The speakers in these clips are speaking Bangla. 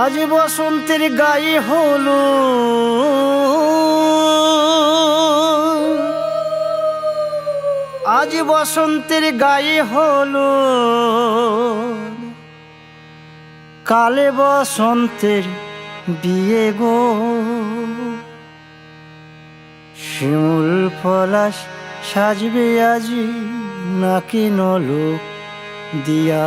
আজ বসন্তের গায়ে হলো আজ বসন্তের গায়ে হলো কালে বসন্তের বিয়ে গো। শিমুল পলাশ সাজবে আজি নাকি নলোক দিয়া।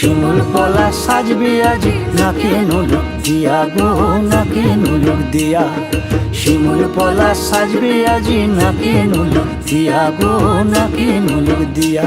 শিমুল পলা সাজবে আজ। নাকে নুলুক দিয়া গো, নাকে নুলুক দিয়া। শিমুল পলা সাজবে আজ। নাকে নুলুক দিয়া গো, নাকে নুলুক দিয়া।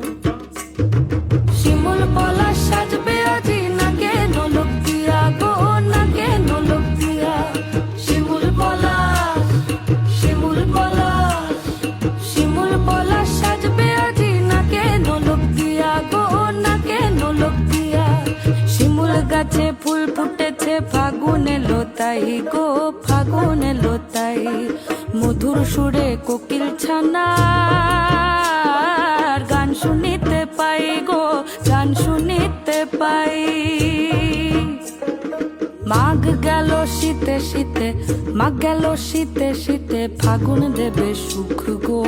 পলা সাজবে আজি নলক দিয়া গো, নাকে নলক দিয়া। শিমুল পলা শিমুল পলা শিমুল পলা সাজবে আজি নলক দিয়া গো, নাকে নলক দিয়া। শিমুল গাছে ফুল ফুটেছে, ফাগুনে লোতাই গো, ফাগুনে লোতাই মধুর সুরে কোকিল ছানার গান শুনিতে পাই গো গান শুনিতে পাই। মাঘ গেল শীতে শীতে, মাঘ গেল শীতে শীতে, ফাগুন দেবে সুখ গো।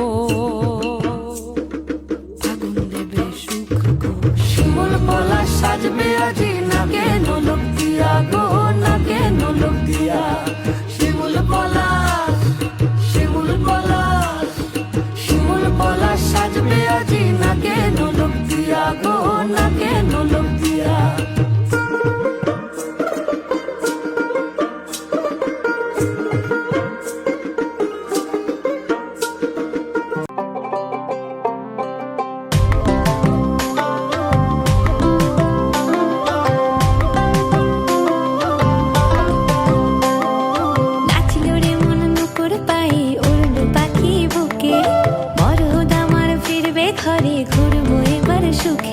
ফাগুন দেবে সুখ গো। শিমুল পলা সাজবে আজি নাকে নলক দিয়া গো। ঘরে ঘুরবো এবার সুখে।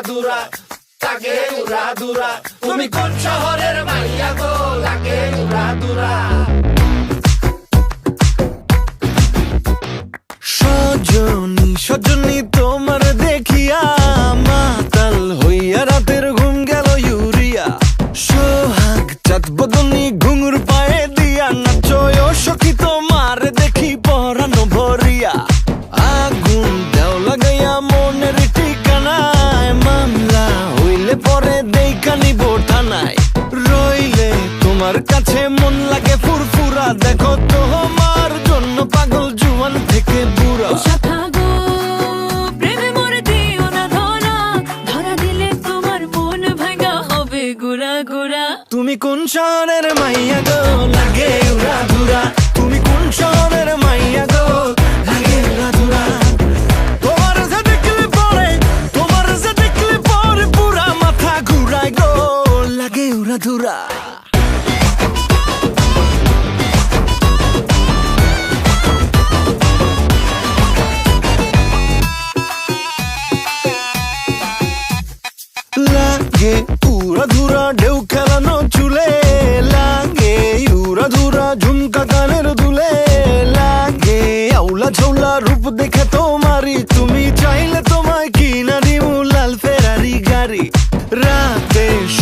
দুরা তাকে রাধুরা তুমি কোন শহরের মাইয়া গো? লাগে উড়া দুরা সজনী সজনী তোমার হইলে পরে দেইকা নিব থানায়। রইলে তোমার কাছে মন লাগে ফুরফুরা। দেখো তোমার জন্য পাগল জুয়ান থেকে বুড়া। মন তুমি কোন শহরের মাইয়া গো? লাগে উড়া ধুরা। তুমি কোন শহরের লাগে উড়া ধুরা লাগে উড়া ধুরা ঢেউ খেলানো চুলে লাগে উড়া ধুরা ঝুমকা দুলে লাগে আউলা ঝৌলা রূপ দেখে তোমারি তুমি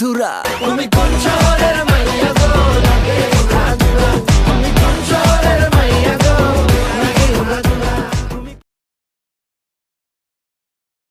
kultura.